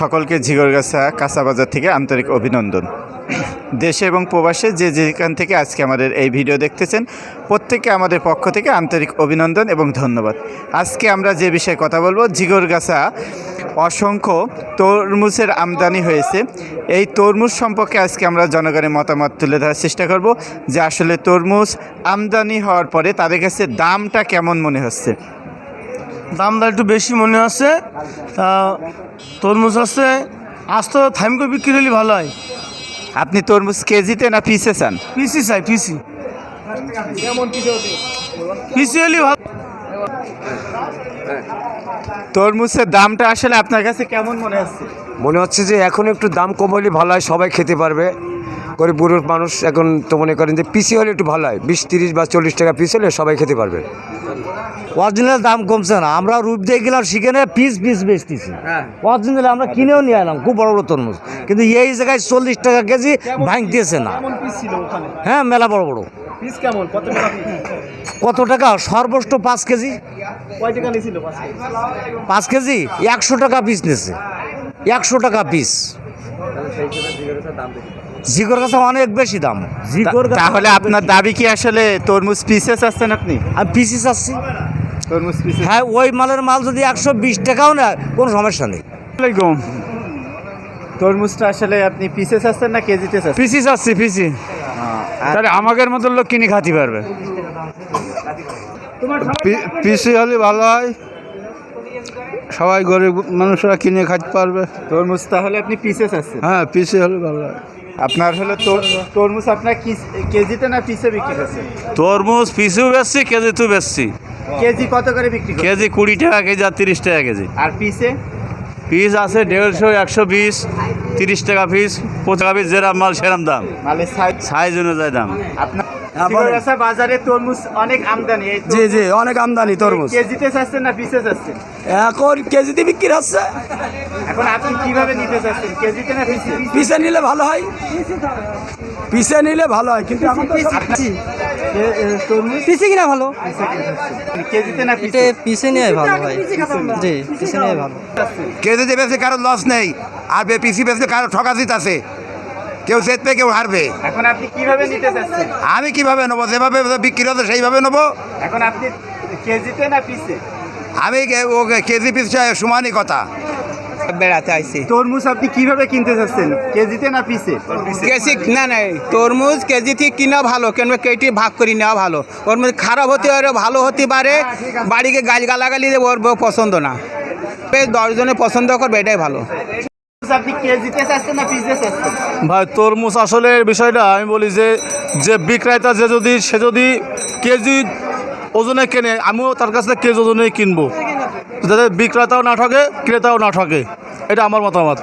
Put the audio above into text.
সকলকে ঝিগরগাছা কাঁচা বাজার থেকে আন্তরিক অভিনন্দন। দেশে এবং প্রবাসে যে যেখান থেকে আজকে আমাদের এই ভিডিও দেখতেছেন, প্রত্যেককে আমাদের পক্ষ থেকে আন্তরিক অভিনন্দন এবং ধন্যবাদ। আজকে আমরা যে বিষয়ে কথা বলব, ঝিগরগাছা অসংখ্য তরমুজের আমদানি হয়েছে। এই তরমুজ সম্পর্কে আজকে আমরা জনগণের মতামত তুলে ধরার চেষ্টা করব যে আসলে তরমুজ আমদানি হওয়ার পরে তাদের কাছে দামটা কেমন মনে হচ্ছে। দামটা একটু বেশি মনে হচ্ছে তা তরমুজ আছে আজ তো থাইম করে বিক্রি হলে ভালো হয়। আপনি তরমুজ কেজিতে না পিসে চান? পিসি চাই পিসি। পিসি হলে ভালো। তরমুজের দামটা আসলে আপনার কাছে কেমন মনে হচ্ছে? মনে হচ্ছে যে এখন একটু দাম কম হলে ভালো হয় সবাই খেতে পারবে। গরিব বুড়ো মানুষ এখন তো মনে করেন যে পিসি হলে একটু ভালো হয় বিশ তিরিশ বা চল্লিশ টাকা পিস হলে সবাই খেতে পারবে। অরিজিনাল দাম কমছে না। আমরা রূপ দিয়ে গেলাম সেখানে পিস পিস বেচতেছি। অরিজিনাল আমরা কিনেও নিয়ে এলাম খুব বড় বড় তরমুজ। কিন্তু এই জায়গায় চল্লিশ টাকা কেজি ভাঙতেছে না। হ্যাঁ মেলা বড় বড়। কত টাকা সর্বোচ্চ পাঁচ কেজি। পাঁচ কেজি? একশো টাকা পিস নিয়েছে। একশো টাকা পিস জিগর কাছে অনেক বেশি দাম। জিগর তাহলে আপনার দাবি কি আসলে তরমুজ পিসে চাচ্ছেন আপনি? আমি পিসি চাচ্ছি তরমুজ পিসে হ্যাঁ ওই মালের মাল যদি একশো বিশ টাকাও নেয় কোনো সমস্যা নেই। আসসালামাইকুম তরমুজটা আসলে আপনি পিসে চাচ্ছেন না কেজিতে চাচ্ছেন? পিসি যাচ্ছি পিসি। তাহলে আমাদের মতো লোক কিনে খাতে পারবে। পিসি হলে ভালো হয়। সবাই গরিব মানুষরা কিনে খাতে পারবে। তরমুজ তাহলে আপনি পিসে চাচ্ছেন? হ্যাঁ পিসি হলে ভালো হয়। আপনার হলো তরমুজ আপনার কি- কেজিতে না পিসে বিক্রি করছেন? তরমুজ পিসিও বেচছি কেজি তো বেচছি। কেজি কত করে বিক্রি কেজি কুড়ি টাকা কেজি আর তিরিশ টাকা কেজি। আর পিসে? পিস আছে দেড়শো একশো বিশ তিরিশ টাকা পিস পঁচিশ টাকা পিস যেরাম মাল সেরাম দাম। মানে সাইজ সাইজ অনুযায়ী দাম। আপনার বাজারে তরমুজ অনেক আমদানি। জি জি অনেক আমদানি তরমুজ। কেজিতে চাচ্ছেন না পিসে চাচ্ছেন? এখন কেজিতে বিক্রি হচ্ছে। এখন আপনি কীভাবে নিতে চাচ্ছেন? কেজিতে না পিসে? পিসে নিলে ভালো হয়। পিসে নিলে ভালো হয় কিন্তু এখন তো পিসে কিনা ভালো? এটা পিসে? ভালো জি পিসে নিয়ে ভালো। কেজিতে বেশি কারও লস নেই। আর বে- পিসি বেশি কারও ঠকাচিত আছে কেউ জিতবে কেউ হারবে। এখন আপনি কীভাবে নিতে চাচ্ছেন? আমি কীভাবে নেব? যেভাবে বিক্রি হতো সেইভাবে নেব। এখন আপনি কেজিতে না পিসে? আমি ও কেজি পিস সমানই কথা। বেড়াতে আইছি। তরমুজ আপনি কীভাবে কিনতে চাচ্ছেন কেজিতে না পিসে? কেজি না নাই তরমুজ কেজি থেকে কিনা ভালো কেন কেটি ভাগ করে নেওয়া ভালো। ওর মধ্যে খারাপ হতে পারে ভালো হতে পারে বাড়িকে গাছ গালাগালি দেবো ওর পছন্দ না। বেশ দশজনে পছন্দ করবে এটাই ভালো। কেজিতে না ভাই তরমুজ আসলে বিষয়টা আমি বলি যে যে বিক্রেতা যে যদি সে যদি কেজি ওজনে কেনে আমিও তার কাছ থেকে কেজি ওজনেই কিনবো। যাতে বিক্রেতাও না ঠকে ক্রেতাও না ঠকে। এটা আমার মতামত।